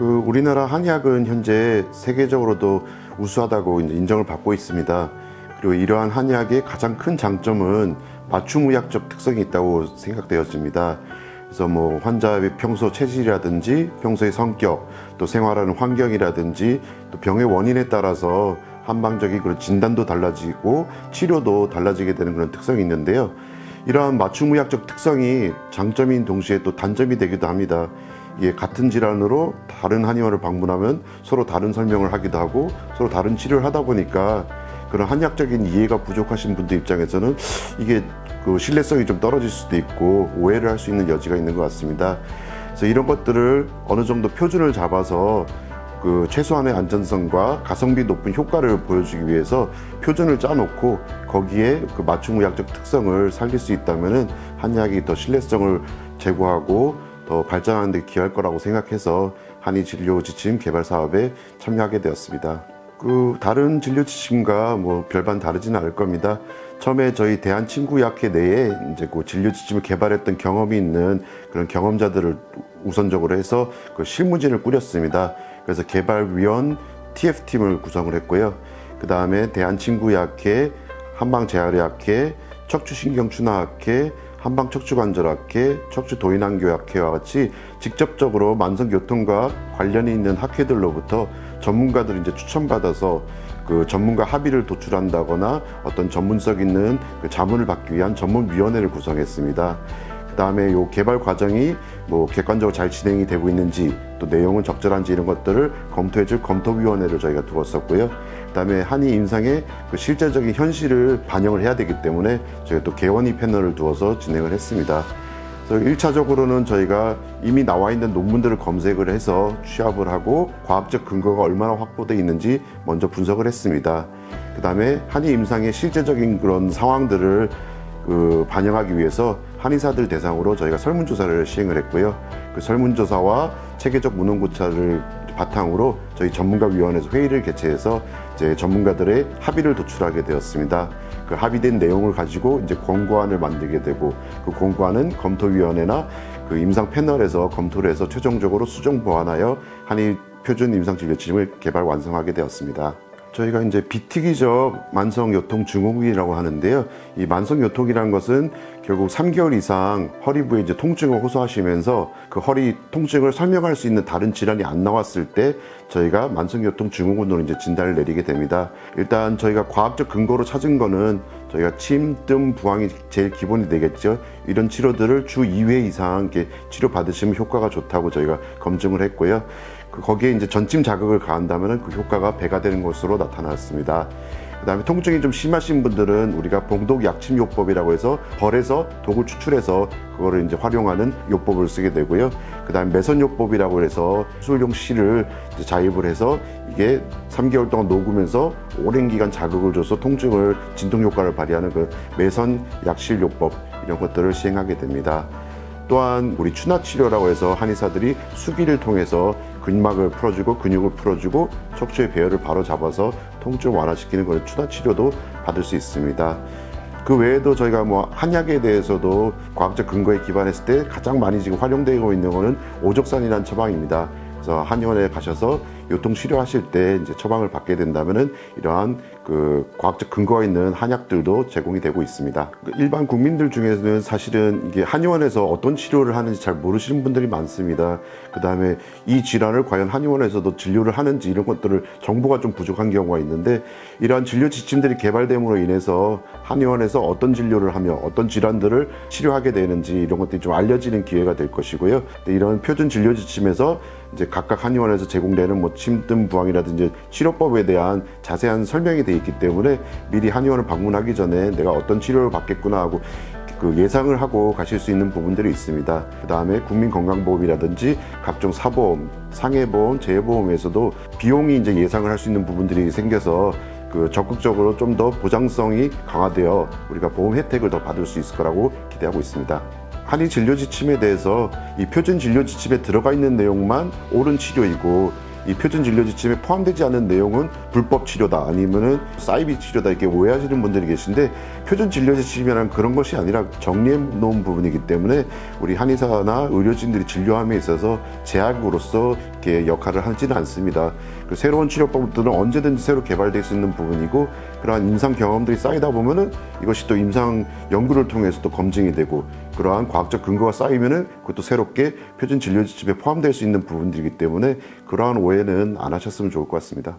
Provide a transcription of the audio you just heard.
그 우리나라 한의학은 현재 세계적으로도 우수하다고 인정을 받고 있습니다. 그리고 이러한 한의학의 가장 큰 장점은 맞춤 의학적 특성이 있다고 생각되었습니다. 그래서 뭐 환자의 평소 체질이라든지 평소의 성격, 또 생활하는 환경이라든지 또 병의 원인에 따라서 한방적인 그런 진단도 달라지고 치료도 달라지게 되는 그런 특성이 있는데요. 이러한 맞춤의학적 특성이 장점인 동시에 또 단점이 되기도 합니다. 이게 같은 질환으로 다른 한의원을 방문하면 서로 다른 설명을 하기도 하고 서로 다른 치료를 하다 보니까 그런 한의학적인 이해가 부족하신 분들 입장에서는 이게 그 신뢰성이 좀 떨어질 수도 있고 오해를 할 수 있는 여지가 있는 것 같습니다. 그래서 이런 것들을 어느 정도 표준을 잡아서 그 최소한의 안전성과 가성비 높은 효과를 보여주기 위해서 표준을 짜놓고 거기에 그 맞춤 의학적 특성을 살릴 수 있다면은 한의학이 더 신뢰성을 제고하고 더 발전하는 데 기여할 거라고 생각해서 한의 진료 지침 개발 사업에 참여하게 되었습니다. 그 다른 진료 지침과 뭐 별반 다르지는 않을 겁니다. 처음에 저희 대한친구의학회 내에 이제 그 진료 지침을 개발했던 경험이 있는 그런 경험자들을 우선적으로 해서 그 실무진을 꾸렸습니다. 그래서 개발위원 TF팀을 구성을 했고요. 그 다음에 대한친구의학회, 한방재활의학회, 척추신경춘화학회, 한방척추관절학회, 척추도인학교학회와 같이 직접적으로 만성교통과 관련이 있는 학회들로부터 전문가들을 이제 추천받아서 그 전문가 합의를 도출한다거나 어떤 전문성 있는 그 자문을 받기 위한 전문위원회를 구성했습니다. 그 다음에 요 개발 과정이 뭐 객관적으로 잘 진행이 되고 있는지 또 내용은 적절한지 이런 것들을 검토해줄 검토위원회를 저희가 두었었고요. 그 다음에 한의 임상의 그 실제적인 현실을 반영을 해야 되기 때문에 저희가 또 개원의 패널을 두어서 진행을 했습니다. 그래서 1차적으로는 저희가 이미 나와 있는 논문들을 검색을 해서 취합을 하고 과학적 근거가 얼마나 확보되어 있는지 먼저 분석을 했습니다. 그 다음에 한의 임상의 실제적인 그런 상황들을 그 반영하기 위해서 한의사들 대상으로 저희가 설문조사를 시행을 했고요. 그 설문조사와 체계적 문헌고찰을 바탕으로 저희 전문가위원회에서 회의를 개최해서 이제 전문가들의 합의를 도출하게 되었습니다. 그 합의된 내용을 가지고 이제 권고안을 만들게 되고 그 권고안은 검토위원회나 그 임상 패널에서 검토를 해서 최종적으로 수정 보완하여 한의 표준 임상 진료 지침을 개발 완성하게 되었습니다. 저희가 이제 비특이적 만성요통증후군이라고 하는데요. 이 만성요통이라는 것은 결국 3개월 이상 허리 부에 이제 통증을 호소하시면서 그 허리 통증을 설명할 수 있는 다른 질환이 안 나왔을 때 저희가 만성요통증후군으로 이제 진단을 내리게 됩니다. 일단 저희가 과학적 근거로 찾은 거는 저희가 침, 뜸, 부항이 제일 기본이 되겠죠. 이런 치료들을 주 2회 이상 이렇게 치료 받으시면 효과가 좋다고 저희가 검증을 했고요. 그 거기에 이제 전침 자극을 가한다면 그 효과가 배가 되는 것으로 나타났습니다. 그다음에 통증이 좀 심하신 분들은 우리가 봉독 약침 요법이라고 해서 벌에서 독을 추출해서 그거를 이제 활용하는 요법을 쓰게 되고요. 그다음에 매선 요법이라고 해서 수술용 이제 자입을 해서 이게 3개월 동안 녹으면서 오랜 기간 자극을 줘서 통증을 진통 효과를 발휘하는 그 매선 약실 요법 이런 것들을 시행하게 됩니다. 또한 우리 추나 치료라고 해서 한의사들이 수기를 통해서 근막을 풀어주고 근육을 풀어주고 척추의 배열을 바로 잡아서 통증을 완화시키는 그런 추나 치료도 받을 수 있습니다. 그 외에도 저희가 뭐 한약에 대해서도 과학적 근거에 기반했을 때 가장 많이 지금 활용되고 있는 거는 오족산이라는 처방입니다. 그래서 한의원에 가셔서 요통 치료하실 때 이제 처방을 받게 된다면은 이러한 그 과학적 근거가 있는 한약들도 제공이 되고 있습니다. 그 일반 국민들 중에서는 사실은 이게 한의원에서 어떤 치료를 하는지 잘 모르시는 분들이 많습니다. 그 다음에 이 질환을 과연 한의원에서도 진료를 하는지 이런 것들을 정보가 좀 부족한 경우가 있는데 이러한 진료 지침들이 개발됨으로 인해서 한의원에서 어떤 진료를 하며 어떤 질환들을 치료하게 되는지 이런 것들이 좀 알려지는 기회가 될 것이고요. 이런 표준 진료 지침에서 이제 각각 한의원에서 제공되는 뭐 침뜸 부항이라든지 치료법에 대한 자세한 설명이 돼 있기 때문에 미리 한의원을 방문하기 전에 내가 어떤 치료를 받겠구나 하고 그 예상을 하고 가실 수 있는 부분들이 있습니다. 그 다음에 국민건강보험이라든지 각종 사보험, 상해보험, 재해보험에서도 비용이 이제 예상을 할 수 있는 부분들이 생겨서 그 적극적으로 좀 더 보장성이 강화되어 우리가 보험 혜택을 더 받을 수 있을 거라고 기대하고 있습니다. 한의 진료 지침에 대해서 이 표준 진료 지침에 들어가 있는 내용만 옳은 치료이고 이 표준 진료 지침에 포함되지 않은 내용은 불법 치료다 아니면은 사이비 치료다 이렇게 오해하시는 분들이 계신데 표준 진료 지침이라는 그런 것이 아니라 정리해 놓은 부분이기 때문에 우리 한의사나 의료진들이 진료함에 있어서 제약으로서 이렇게 역할을 하지는 않습니다. 그 새로운 치료법들은 언제든지 새로 개발될 수 있는 부분이고 그러한 임상 경험들이 쌓이다 보면은 이것이 또 임상 연구를 통해서 또 검증이 되고 그러한 과학적 근거가 쌓이면은 그것도 새롭게 표준 진료 지침에 포함될 수 있는 부분들이기 때문에 그러한 오해는 안 하셨으면 좋을 것 같습니다.